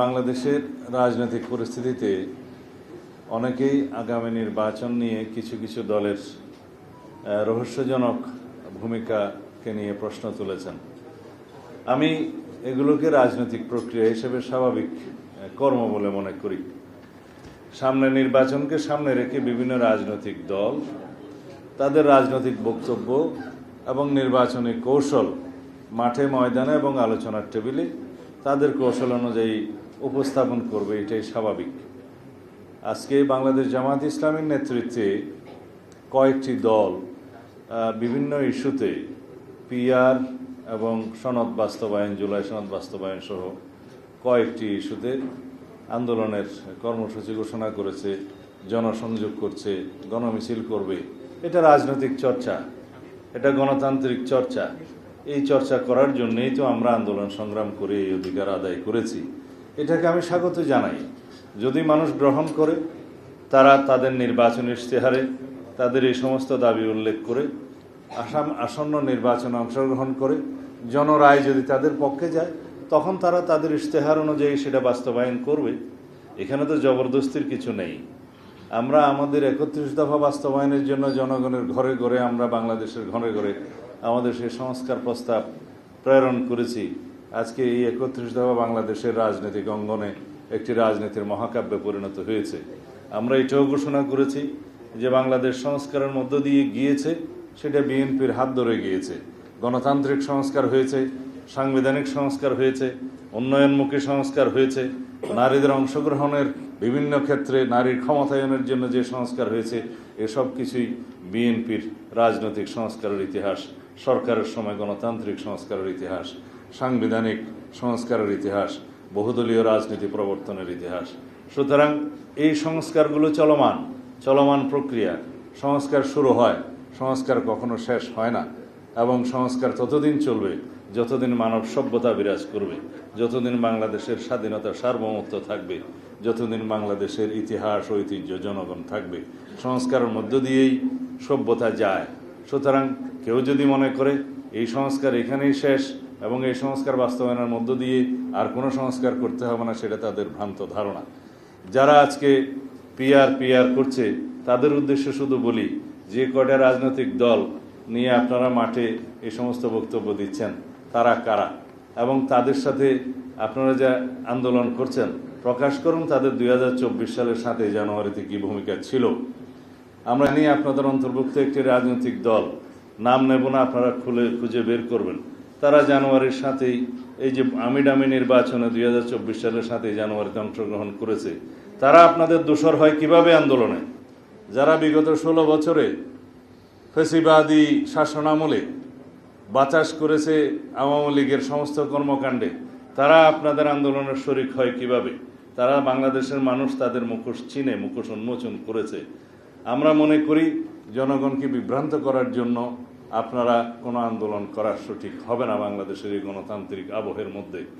বাংলাদেশের রাজনৈতিক পরিস্থিতিতে অনেকেই আগামী নির্বাচন নিয়ে কিছু কিছু দলের রহস্যজনক ভূমিকাকে নিয়ে প্রশ্ন তুলেছেন। আমি এগুলোকে রাজনৈতিক প্রক্রিয়া হিসেবে স্বাভাবিক কর্ম বলে মনে করি। সামনে নির্বাচনকে সামনে রেখে বিভিন্ন রাজনৈতিক দল, তাদের রাজনৈতিক বক্তব্য এবং নির্বাচনী কৌশল মাঠে ময়দানে এবং আলোচনার টেবিলে তাদের কৌশল অনুযায়ী উপস্থাপন করবে, এটাই স্বাভাবিক। আজকে বাংলাদেশ জামাত ইসলামের নেতৃত্বে কয়েকটি দল বিভিন্ন ইস্যুতে পিআর এবং সনদ বাস্তবায়ন, জুলাই সনদ বাস্তবায়ন সহ কয়েকটি ইস্যুতে আন্দোলনের কর্মসূচি ঘোষণা করেছে, জনসংযোগ করছে, গণমিছিল করবে। এটা রাজনৈতিক চর্চা, এটা গণতান্ত্রিক চর্চা। এই চর্চা করার জন্যেই তো আমরা আন্দোলন সংগ্রাম করে এই অধিকার আদায় করেছি। এটাকে আমি স্বাগত জানাই। যদি মানুষ গ্রহণ করে, তারা তাদের নির্বাচনী ইশতেহারে, তাদের এই সমস্ত দাবি উল্লেখ করে, আসাম আসন্ন নির্বাচনে অংশগ্রহণ করে, জনরায় যদি তাদের পক্ষে যায়, তখন তারা তাদের ইশতেহার অনুযায়ী সেটা বাস্তবায়ন করবে। এখানে তো জবরদস্তির কিছু নেই। আমরা আমাদের একত্রিশ দফা বাস্তবায়নের জন্য জনগণের ঘরে ঘরে, আমরা বাংলাদেশের ঘরে ঘরে আমাদের সেই সংস্কার প্রস্তাব প্রেরণ করেছি। আজকে এই একত্রিশ দফা বাংলাদেশের রাজনৈতিক অঙ্গনে একটি রাজনীতির মহাকাব্যে পরিণত হয়েছে। আমরা এটাও ঘোষণা করেছি যে বাংলাদেশ সংস্কারের মধ্য দিয়ে গিয়েছে, সেটা বিএনপির হাত ধরে গিয়েছে। গণতান্ত্রিক সংস্কার হয়েছে, সাংবিধানিক সংস্কার হয়েছে, উন্নয়নমুখী সংস্কার হয়েছে, নারীদের অংশগ্রহণের বিভিন্ন ক্ষেত্রে নারীর ক্ষমতায়নের জন্য যে সংস্কার হয়েছে, এসব কিছুই বিএনপির রাজনৈতিক সংস্কারের ইতিহাস, সরকারের সময় গণতান্ত্রিক সংস্কারের ইতিহাস। সাংবিধানিক সংস্কারের ইতিহাস, বহুদলীয় রাজনীতি প্রবর্তনের ইতিহাস। সুতরাং এই সংস্কারগুলো চলমান চলমান প্রক্রিয়া। সংস্কার শুরু হয়, সংস্কার কখনো শেষ হয় না। এবং সংস্কার ততদিন চলবে, যতদিন মানব সভ্যতা বিরাজ করবে, যতদিন বাংলাদেশের স্বাধীনতা সার্বভৌমত্ব থাকবে, যতদিন বাংলাদেশের ইতিহাস ঐতিহ্য জনগণ থাকবে। সংস্কারের মধ্য দিয়েই সভ্যতা যায়। সুতরাং কেউ যদি মনে করে এই সংস্কার এখানেই শেষ এবং এই সংস্কার বাস্তবায়নের মধ্য দিয়ে আর কোনো সংস্কার করতে হবে না, সেটা তাদের ভ্রান্ত ধারণা। যারা আজকে পিআর পিআর করছে, তাদের উদ্দেশ্যে শুধু বলি, যে কয়টা রাজনৈতিক দল নিয়ে আপনারা মাঠে এই সমস্ত বক্তব্য দিচ্ছেন, তারা কারা? এবং তাদের সাথে আপনারা যা আন্দোলন করছেন, প্রকাশ করুন তাদের দুই হাজার চব্বিশ সালের সাথে জানুয়ারিতে কী ভূমিকা ছিল। আমরা নিয়ে আপনাদের অন্তর্ভুক্ত একটি রাজনৈতিক দল নাম নেব না, আপনারা খুলে খুঁজে বের করবেন। তারা জানুয়ারির সাথেই, এই যে আমিডামি নির্বাচনে দুই হাজার চব্বিশ সালের সাথেই জানুয়ারিতে অংশগ্রহণ করেছে, তারা আপনাদের দোষর হয় কীভাবে আন্দোলনে? যারা বিগত ষোলো বছরে ফেসিবাদী শাসনামলে বাতাস করেছে আওয়ামী লীগের সমস্ত কর্মকাণ্ডে, তারা আপনাদের আন্দোলনের শরিক হয় কীভাবে? তারা বাংলাদেশের মানুষ তাদের মুখোশ চিনে, মুখোশ উন্মোচন করেছে। আমরা মনে করি জনগণকে বিভ্রান্ত করার জন্য আপনারা কোনো আন্দোলন করার সঠিক হবে না বাংলাদেশের এই গণতান্ত্রিক আবহের মধ্যে।